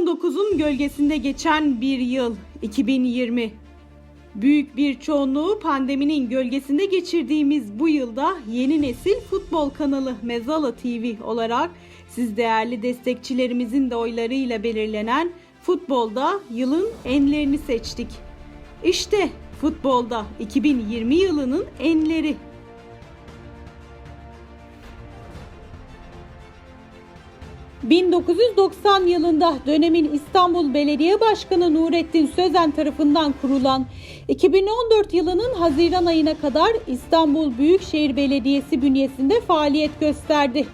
2019'un gölgesinde geçen bir yıl 2020. Büyük bir çoğunluğu pandeminin gölgesinde geçirdiğimiz bu yılda yeni nesil futbol kanalı Mezala TV olarak siz değerli destekçilerimizin de oylarıyla belirlenen futbolda yılın enlerini seçtik. İşte futbolda 2020 yılının enleri. ...1990 yılında dönemin İstanbul Belediye Başkanı Nurettin Sözen tarafından kurulan... ...2014 yılının Haziran ayına kadar İstanbul Büyükşehir Belediyesi bünyesinde faaliyet gösterdi.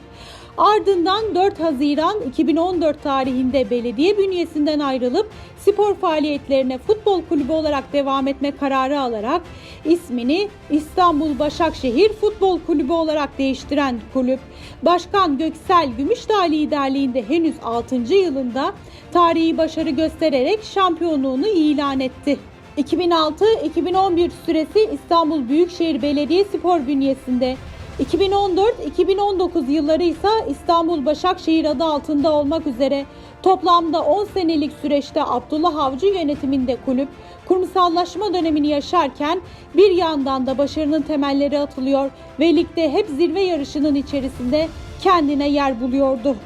Ardından 4 Haziran 2014 tarihinde belediye bünyesinden ayrılıp spor faaliyetlerine futbol kulübü olarak devam etme kararı alarak ismini İstanbul Başakşehir Futbol Kulübü olarak değiştiren kulüp, Başkan Göksel Gümüşdağ liderliğinde henüz 6. yılında tarihi başarı göstererek şampiyonluğunu ilan etti. 2006-2011 süresi İstanbul Büyükşehir Belediye Spor bünyesinde 2014-2019 yılları ise İstanbul Başakşehir adı altında olmak üzere toplamda 10 senelik süreçte Abdullah Avcı yönetiminde kulüp kurumsallaşma dönemini yaşarken bir yandan da başarının temelleri atılıyor ve ligde hep zirve yarışının içerisinde kendine yer buluyordu.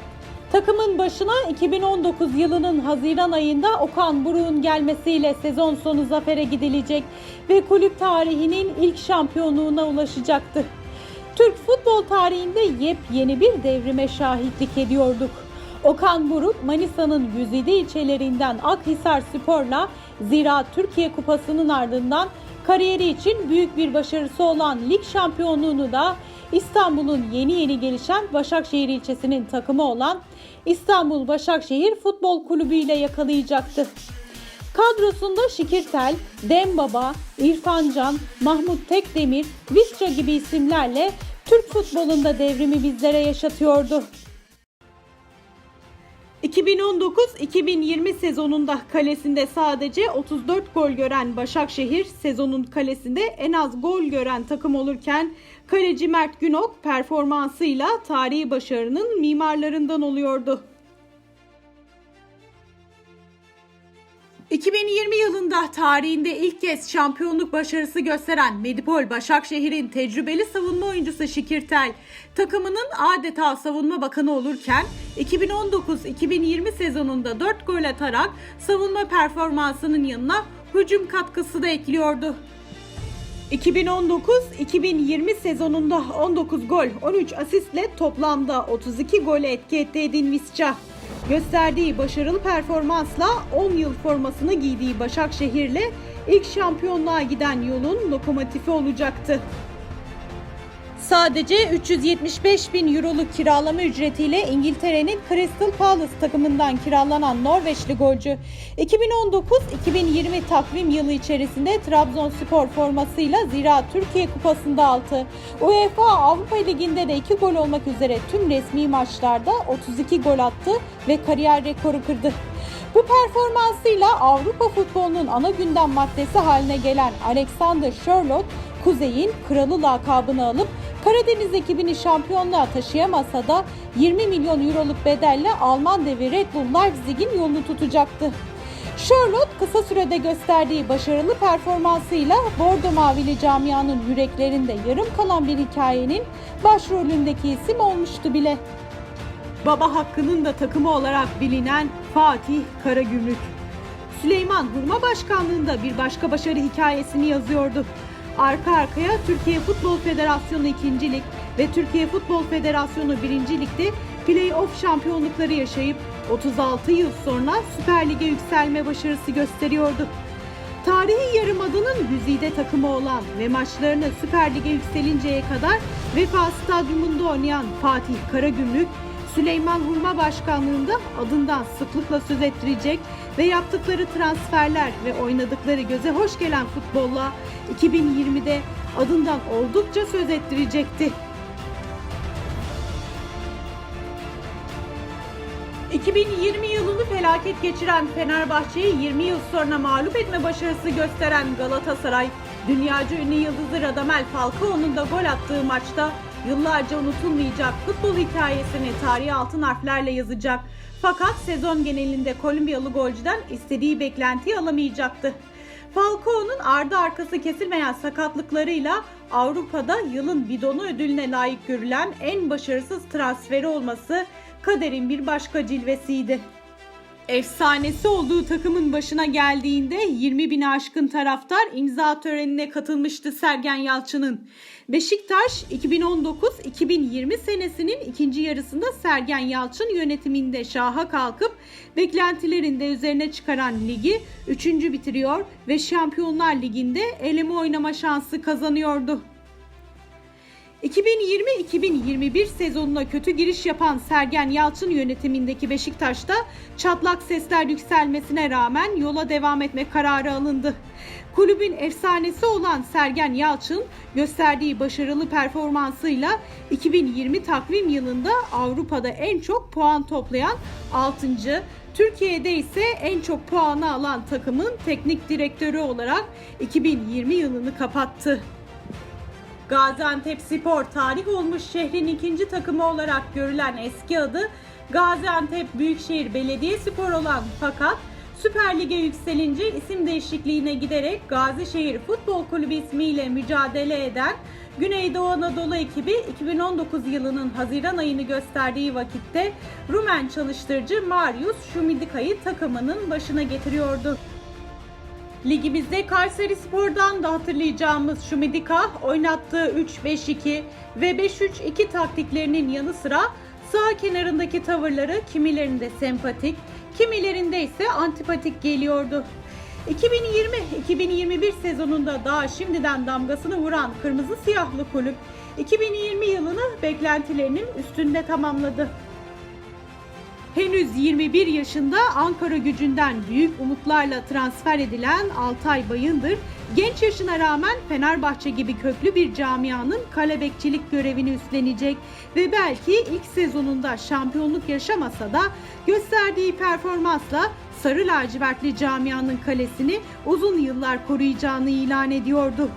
Takımın başına 2019 yılının Haziran ayında Okan Buruk'un gelmesiyle sezon sonu zafere gidilecek ve kulüp tarihinin ilk şampiyonluğuna ulaşacaktı. Türk futbol tarihinde yepyeni bir devrime şahitlik ediyorduk. Okan Buruk Manisa'nın güzide ilçelerinden Akhisar Spor'la Zira Türkiye Kupası'nın ardından kariyeri için büyük bir başarısı olan lig şampiyonluğunu da İstanbul'un yeni yeni gelişen Başakşehir ilçesinin takımı olan İstanbul Başakşehir Futbol Kulübü ile yakalayacaktı. Kadrosunda Şikirtel, Dembaba, İrfan Can, Mahmut Tekdemir, Visca gibi isimlerle Türk futbolunda devrimi bizlere yaşatıyordu. 2019-2020 sezonunda kalesinde sadece 34 gol gören Başakşehir sezonun kalesinde en az gol gören takım olurken kaleci Mert Günok performansıyla tarihi başarının mimarlarından oluyordu. 2020 yılında tarihinde ilk kez şampiyonluk başarısı gösteren Medipol Başakşehir'in tecrübeli savunma oyuncusu Şikirtel takımının adeta savunma bakanı olurken 2019-2020 sezonunda 4 gol atarak savunma performansının yanına hücum katkısı da ekliyordu. 2019-2020 sezonunda 19 gol, 13 asistle toplamda 32 gole etki etti Edin Visca. Gösterdiği başarılı performansla 10 yıl formasını giydiği Başakşehir'le ilk şampiyonluğa giden yolun lokomotifi olacaktı. Sadece 375 bin euroluk kiralama ücretiyle İngiltere'nin Crystal Palace takımından kiralanan Norveçli golcü 2019-2020 takvim yılı içerisinde Trabzonspor formasıyla Zira Türkiye Kupası'nda altı, UEFA Avrupa Ligi'nde de 2 gol olmak üzere tüm resmi maçlarda 32 gol attı ve kariyer rekoru kırdı. Bu performansıyla Avrupa futbolunun ana gündem maddesi haline gelen Alexander Sherlock, Kuzey'in kralı lakabını alıp Karadeniz ekibini şampiyonluğa taşıyamasa da 20 milyon euroluk bedelle Alman devi Red Bull Leipzig'in yolunu tutacaktı. Charlotte kısa sürede gösterdiği başarılı performansıyla Bordo Mavili camianın yüreklerinde yarım kalan bir hikayenin başrolündeki isim olmuştu bile. Baba Hakkı'nın da takımı olarak bilinen Fatih Karagümrük. Süleyman Hurma Başkanlığında bir başka başarı hikayesini yazıyordu. Arka arkaya Türkiye Futbol Federasyonu 2. Lig ve Türkiye Futbol Federasyonu 1. Lig'de play-off şampiyonlukları yaşayıp 36 yıl sonra Süper Lig'e yükselme başarısı gösteriyordu. Tarihi Yarımada'nın güzide takımı olan ve maçlarını Süper Lig'e yükselinceye kadar Vefa Stadyumunda oynayan Fatih Karagümrük, Süleyman Hurma Başkanlığında adından sıklıkla söz ettirecek ve yaptıkları transferler ve oynadıkları göze hoş gelen futbolla 2020'de adından oldukça söz ettirecekti. 2020 yılını felaket geçiren Fenerbahçe'yi 20 yıl sonra mağlup etme başarısı gösteren Galatasaray, dünyaca ünlü yıldızı Radamel Falcao'nun da gol attığı maçta yıllarca unutulmayacak futbol hikayesini tarihi altın harflerle yazacak. Fakat sezon genelinde Kolombiyalı golcüden istediği beklentiyi alamayacaktı. Falcao'nun ardı arkası kesilmeyen sakatlıklarıyla Avrupa'da yılın bidonu ödülüne layık görülen en başarısız transferi olması kaderin bir başka cilvesiydi. Efsanesi olduğu takımın başına geldiğinde 20 bin aşkın taraftar imza törenine katılmıştı Sergen Yalçın'ın. Beşiktaş 2019-2020 senesinin ikinci yarısında Sergen Yalçın yönetiminde şaha kalkıp beklentilerin de üzerine çıkaran ligi 3. bitiriyor ve Şampiyonlar Ligi'nde eleme oynama şansı kazanıyordu. 2020-2021 sezonuna kötü giriş yapan Sergen Yalçın yönetimindeki Beşiktaş'ta çatlak sesler yükselmesine rağmen yola devam etme kararı alındı. Kulübün efsanesi olan Sergen Yalçın gösterdiği başarılı performansıyla 2020 takvim yılında Avrupa'da en çok puan toplayan 6. Türkiye'de ise en çok puanı alan takımın teknik direktörü olarak 2020 yılını kapattı. Gaziantep Spor tarih olmuş şehrin ikinci takımı olarak görülen eski adı Gaziantep Büyükşehir Belediyespor olan fakat Süper Lig'e yükselince isim değişikliğine giderek Gazişehir Futbol Kulübü ismiyle mücadele eden Güneydoğu Anadolu ekibi 2019 yılının Haziran ayını gösterdiği vakitte Rumen çalıştırıcı Marius Şumidika'yı takımının başına getiriyordu. Ligimizde Kayseri Spor'dan da hatırlayacağımız Şumidika oynattığı 3-5-2 ve 5-3-2 taktiklerinin yanı sıra sağ kenarındaki tavırları kimilerinde sempatik, kimilerinde ise antipatik geliyordu. 2020-2021 sezonunda daha şimdiden damgasını vuran Kırmızı Siyahlı Kulüp 2020 yılını beklentilerinin üstünde tamamladı. Henüz 21 yaşında Ankara gücünden büyük umutlarla transfer edilen Altay Bayındır, genç yaşına rağmen Fenerbahçe gibi köklü bir camianın kalebekçilik görevini üstlenecek ve belki ilk sezonunda şampiyonluk yaşamasa da gösterdiği performansla Sarı lacivertli camianın kalesini uzun yıllar koruyacağını ilan ediyordu.